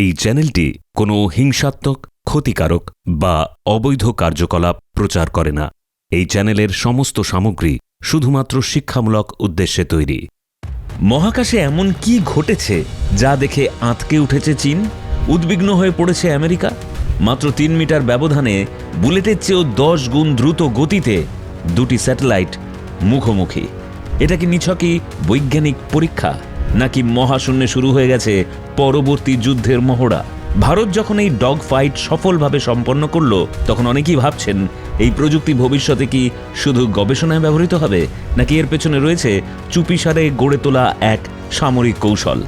এই চ্যানেলটি কোনো হিংসাত্মক, ক্ষতিকারক বা অবৈধ কার্যকলাপ প্রচার করে না। এই চ্যানেলের সমস্ত সামগ্রী শুধুমাত্র শিক্ষামূলক উদ্দেশ্যে তৈরি। মহাকাশে এমন কি ঘটেছে যা দেখে আঁতকে উঠেছে চীন? উদ্বিগ্ন হয়ে পড়েছে আমেরিকা? মাত্র তিন মিটার ব্যবধানে বুলেটের চেয়েও দশ গুণ দ্রুত গতিতে দুটি স্যাটেলাইট মুখোমুখি। এটা কি নিছকই বৈজ্ঞানিক পরীক্ষা, নাকি মহাশূন্যে শুরু হয়ে গেছে পরবর্তী যুদ্ধের মহড়া ভারত যখন এই ডগ ফাইট সফলভাবে সম্পন্ন করল, তখন অনেকেই ভাবছেন, এই প্রযুক্তি ভবিষ্যতে কি শুধু গবেষণায় ব্যবহৃত হবে, নাকি এর পেছনে রয়েছে চুপিসারে গড়ে তোলা এক সামরিক কৌশল?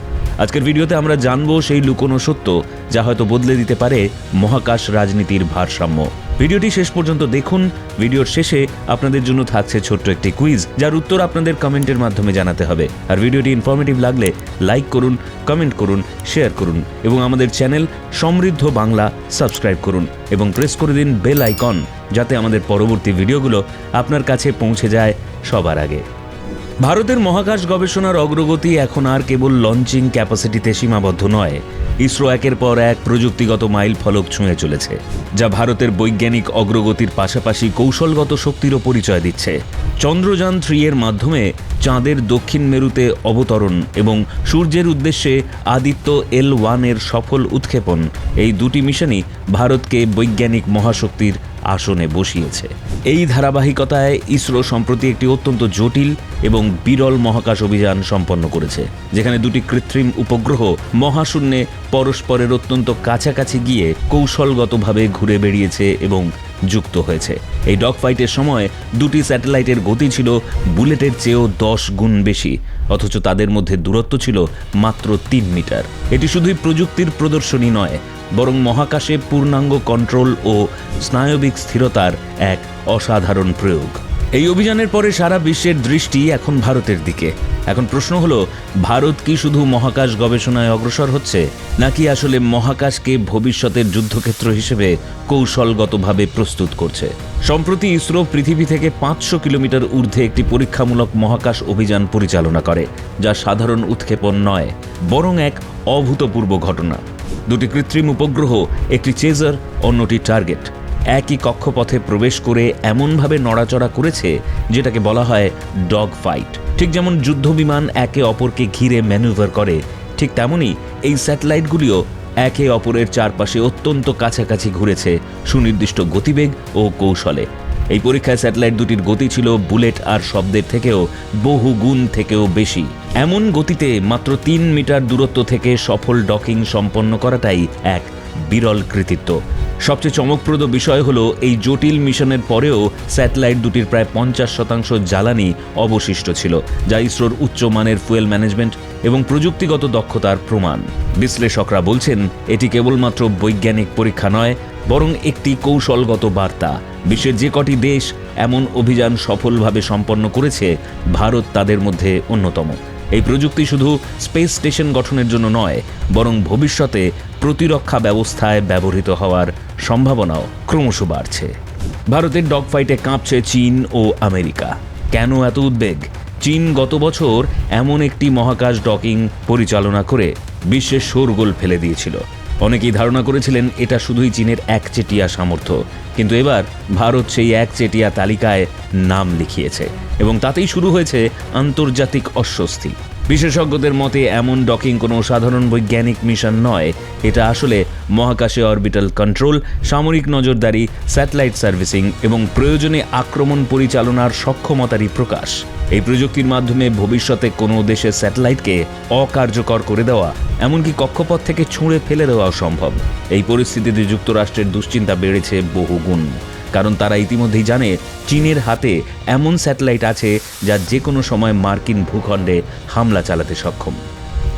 আজকের ভিডিওতে আমরা জানব সেই লুকোনো সত্য যা হয়তো বদলে দিতে পারে মহাকাশ রাজনীতির ভারসাম্য। ভিডিওটি শেষ পর্যন্ত দেখুন। ভিডিওর শেষে আপনাদের জন্য থাকছে ছোট্ট একটি কুইজ যার উত্তর আপনাদের কমেন্টের মাধ্যমে জানাতে হবে। আর ভিডিওটি ইনফরমেটিভ লাগলে লাইক করুন কমেন্ট করুন শেয়ার করুন এবং আমাদের চ্যানেল সমৃদ্ধ বাংলা সাবস্ক্রাইব করুন এবং প্রেস করে দিন বেল আইকন যাতে আমাদের পরবর্তী ভিডিওগুলো আপনার কাছে পৌঁছে যায় সবার আগে। ভারতের মহাকাশ গবেষণার অগ্রগতি এখন আর কেবল লঞ্চিং ক্যাপাসিটিতে সীমাবদ্ধ নয়। ইসরো একের পর এক প্রযুক্তিগত মাইল ফলক ছুঁয়ে চলেছে, যা ভারতের বৈজ্ঞানিক অগ্রগতির পাশাপাশি কৌশলগত শক্তিরও পরিচয় দিচ্ছে। চন্দ্রযান থ্রি এর মাধ্যমে চাঁদের দক্ষিণ মেরুতে অবতরণ এবং সূর্যের উদ্দেশ্যে আদিত্য এল ওয়ানের সফল উৎক্ষেপণ, এই দুটি মিশনই ভারতকে বৈজ্ঞানিক মহাশক্তির আসনে বসিয়েছে। এই ধারাবাহিকতায় ইসরো সম্প্রতি একটি অত্যন্ত জটিল এবং বিরল মহাকাশ অভিযান সম্পন্ন করেছে, যেখানে দুটি কৃত্রিম উপগ্রহ মহাশূন্যে পরস্পরের অত্যন্ত কাছাকাছি গিয়ে কৌশলগতভাবে ঘুরে বেড়িয়েছে এবং যুক্ত হয়েছে। এই ডগ ফাইটের সময় দুটি স্যাটেলাইটের গতি ছিল বুলেটের চেয়েও দশ গুণ বেশি, অথচ তাদের মধ্যে দূরত্ব ছিল মাত্র তিন মিটার। এটি শুধুই প্রযুক্তির প্রদর্শনী নয় বরং মহাকাশে পূর্ণাঙ্গ কন্ট্রোল ও স্নায়বিক স্থিরতার এক অসাধারণ প্রয়োগ। এই অভিযানের পরে সারা বিশ্বের দৃষ্টি এখন ভারতের দিকে। এখন প্রশ্ন হলো, ভারত কি শুধু মহাকাশ গবেষণায় অগ্রসর হচ্ছে, নাকি আসলে মহাকাশকে ভবিষ্যতের যুদ্ধক্ষেত্র হিসেবে কৌশলগতভাবে প্রস্তুত করছে? সম্প্রতি ইসরো পৃথিবী থেকে পাঁচশো কিলোমিটার ঊর্ধ্বে একটি পরীক্ষামূলক মহাকাশ অভিযান পরিচালনা করে, যা সাধারণ উৎক্ষেপণ নয়, বরং এক অভূতপূর্ব ঘটনা। দুটি কৃত্রিম উপগ্রহ, একটি চেজার, অন্যটি টার্গেট। একই কক্ষপথে প্রবেশ করে এমনভাবে নড়াচড়া করেছে যেটাকে বলা হয় ডগ ফাইট। ঠিক যেমন যুদ্ধবিমান একে অপরকে ঘিরে ম্যানুভার করে, ঠিক তেমনই এই স্যাটেলাইটগুলিও একে অপরের চারপাশে অত্যন্ত কাছাকাছি ঘুরেছে সুনির্দিষ্ট গতিবেগ ও কৌশলে। এই পরীক্ষায় স্যাটেলাইট দুটির গতি ছিল বুলেট আর শব্দের থেকেও বহু গুণ থেকেও বেশি। এমন গতিতে মাত্র তিন মিটার দূরত্ব থেকে সফল ডকিং সম্পন্ন করাটাই এক বিরল কৃতিত্ব। সবচেয়ে চমকপ্রদ বিষয় হলো এই জটিল মিশনের পরেও স্যাটেলাইট দুটির প্রায় পঞ্চাশ শতাংশ জ্বালানি অবশিষ্ট ছিল, যা ইসরোর উচ্চমানের ফুয়েল ম্যানেজমেন্ট এবং প্রযুক্তিগত দক্ষতার প্রমাণ। বিশ্লেষকরা বলছেন, এটি কেবলমাত্র বৈজ্ঞানিক পরীক্ষা নয়, বরং একটি কৌশলগত বার্তা। বিশ্বের যে কটি দেশ এমন অভিযান সফলভাবে সম্পন্ন করেছে, ভারত তাদের মধ্যে অন্যতম। এই প্রযুক্তি শুধু স্পেস স্টেশন গঠনের জন্য নয়, বরং ভবিষ্যতে প্রতিরক্ষা ব্যবস্থায় ব্যবহৃত হওয়ার সম্ভাবনাও ক্রমশ বাড়ছে। ভারতের ডগ ফাইটে কাঁপছে চীন ও আমেরিকা। কেন এত উদ্বেগ? চীন গত বছর এমন একটি মহাকাশ ডকিং পরিচালনা করে বিশ্বের শোরগোল ফেলে দিয়েছিল। অনেকেই ধারণা করেছিলেন এটা শুধুই চীনের একচেটিয়া সামর্থ্য। কিন্তু এবার ভারত সেই একচেটিয়া তালিকায় নাম লিখিয়েছে এবং তাতেই শুরু হয়েছে আন্তর্জাতিক অস্বস্তি। বিশেষজ্ঞদের মতে, এমন ডকিং কোনো সাধারণ বৈজ্ঞানিক মিশন নয়। এটা আসলে মহাকাশে অরবিটাল কন্ট্রোল সামরিক নজরদারি স্যাটেলাইট সার্ভিসিং এবং প্রয়োজনে আক্রমণ পরিচালনার সক্ষমতারই প্রকাশ। এই প্রযুক্তির মাধ্যমে ভবিষ্যতে কোনো দেশের স্যাটেলাইটকে অকার্যকর করে দেওয়া, এমনকি কক্ষপথ থেকে ছুঁড়ে ফেলে দেওয়াও সম্ভব। এই পরিস্থিতিতে যুক্তরাষ্ট্রের দুশ্চিন্তা বেড়েছে বহুগুণ। কারণ তারা ইতিমধ্যেই জানে চীনের হাতে এমন স্যাটেলাইট আছে যা যে কোনো সময় মার্কিন ভূখণ্ডে হামলা চালাতে সক্ষম।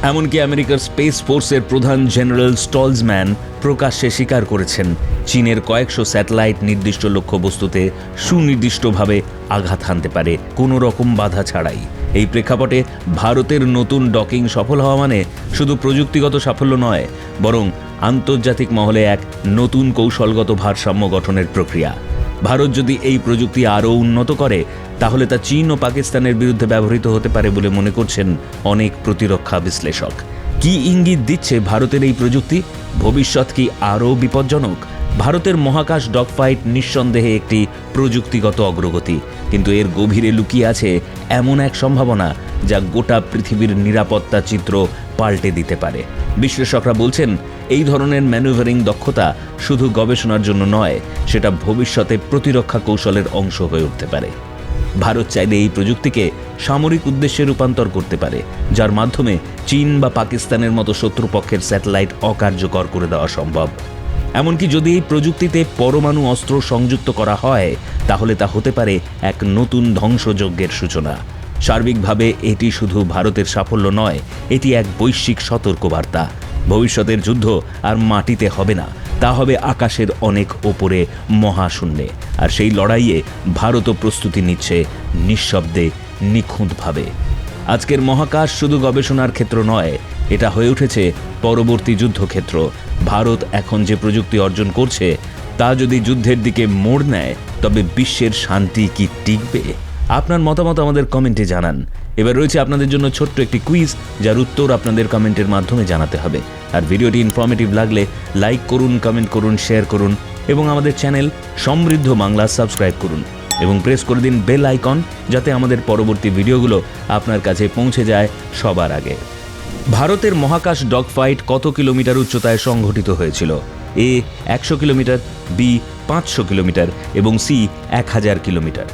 এমনকি আমেরিকার স্পেস ফোর্সের প্রধান জেনারেল স্টলসম্যান প্রকাশ্যে স্বীকার করেছেন, চীনের কয়েকশো স্যাটেলাইট নির্দিষ্ট লক্ষ্যবস্তুতে সুনির্দিষ্টভাবে আঘাত হানতে পারে, কোনো রকম বাধা ছাড়াই। এই প্রেক্ষাপটে ভারতের নতুন ডকিং সফল হওয়া মানে শুধু প্রযুক্তিগত সাফল্য নয়, বরং আন্তর্জাতিক মহলে এক নতুন কৌশলগত ভারসাম্য গঠনের প্রক্রিয়া। ভারত যদি এই প্রযুক্তি আরও উন্নত করে, তাহলে তা চীন ও পাকিস্তানের বিরুদ্ধে ব্যবহৃত হতে পারে বলে মনে করছেন অনেক প্রতিরক্ষা বিশ্লেষক। কি ইঙ্গিত দিচ্ছে ভারতের এই প্রযুক্তি? ভবিষ্যৎ কি আরও বিপজ্জনক? ভারতের মহাকাশ ডগফাইট নিঃসন্দেহে একটি প্রযুক্তিগত অগ্রগতি। কিন্তু এর গভীরে লুকিয়ে আছে এমন এক সম্ভাবনা যা গোটা পৃথিবীর নিরাপত্তা চিত্র পাল্টে দিতে পারে। বিশ্লেষকরা বলছেন এই ধরনের ম্যানুভারিং দক্ষতা শুধু গবেষণার জন্য নয়, সেটা ভবিষ্যতে প্রতিরক্ষা কৌশলের অংশ হয়ে উঠতে পারে। ভারত চাইলে এই প্রযুক্তিকে সামরিক উদ্দেশ্যে রূপান্তর করতে পারে, যার মাধ্যমে চীন বা পাকিস্তানের মতো শত্রুপক্ষের স্যাটেলাইট অকার্যকর করে দেওয়া সম্ভব। এমনকি যদি এই প্রযুক্তিতে পরমাণু অস্ত্র সংযুক্ত করা হয়, তাহলে তা হতে পারে এক নতুন ধ্বংসযজ্ঞের সূচনা। সার্বিকভাবে এটি শুধু ভারতের সাফল্য নয়, এটি এক বৈশ্বিক সতর্কবার্তা। ভবিষ্যতের যুদ্ধ আর মাটিতে হবে না। তা হবে আকাশের অনেক ওপরে মহাশূন্যে। আর সেই লড়াইয়ে ভারতও প্রস্তুতি নিচ্ছে নিঃশব্দে, নিখুঁতভাবে। আজকের মহাকাশ শুধু গবেষণার ক্ষেত্র নয়, এটা হয়ে উঠেছে পরবর্তী যুদ্ধক্ষেত্র। ভারত এখন যে প্রযুক্তি অর্জন করছে, তা যদি যুদ্ধের দিকে মোড় নেয়, তবে বিশ্বের শান্তি কি টিকবে? আপনার মতামত আমাদের কমেন্টে জানান। এবার রয়েছে আপনাদের জন্য ছোট্ট একটি কুইজ যার উত্তর আপনাদের কমেন্টের মাধ্যমে জানাতে হবে। আর ভিডিওটি ইনফরমেটিভ লাগলে লাইক করুন কমেন্ট করুন শেয়ার করুন, এবং আমাদের চ্যানেল সমৃদ্ধ বাংলা সাবস্ক্রাইব করুন, এবং প্রেস করে দিন বেল আইকন যাতে আমাদের পরবর্তী ভিডিওগুলো আপনার কাছে পৌঁছে যায় সবার আগে। ভারতের মহাকাশ ডগ ফাইট কত কিলোমিটার উচ্চতায় সংঘটিত হয়েছিল? এ, একশো কিলোমিটার, বি, পাঁচশো কিলোমিটার, এবং সি, এক হাজার কিলোমিটার।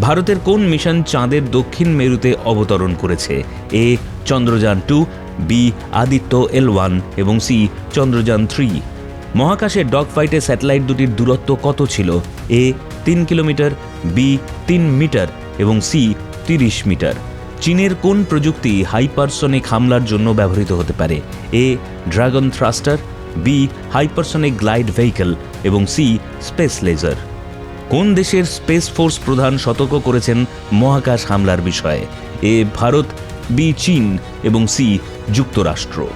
ভারতের কোন মিশন চাঁদের দক্ষিণ মেরুতে অবতরণ করেছে? A, Chandrayaan two, B, Aditya L one এবং সি, চন্দ্রযান থ্রি। মহাকাশে ডগ ফাইটে স্যাটেলাইট দুটির দূরত্ব কত ছিল? এ, তিন কিলোমিটার, বি, তিন মিটার এবং সি, তিরিশ মিটার। চীনের কোন প্রযুক্তি হাইপারসনিক হামলার জন্য ব্যবহৃত হতে পারে? A, dragon thruster, B, hypersonic glide vehicle এবং সি, স্পেস লেজার। কোন দেশের স্পেস ফোর্স প্রধান সতর্ক করেছেন মহাকাশ হামলার বিষয়ে? এ, ভারত, বি, চীন এবং সি, যুক্তরাষ্ট্র।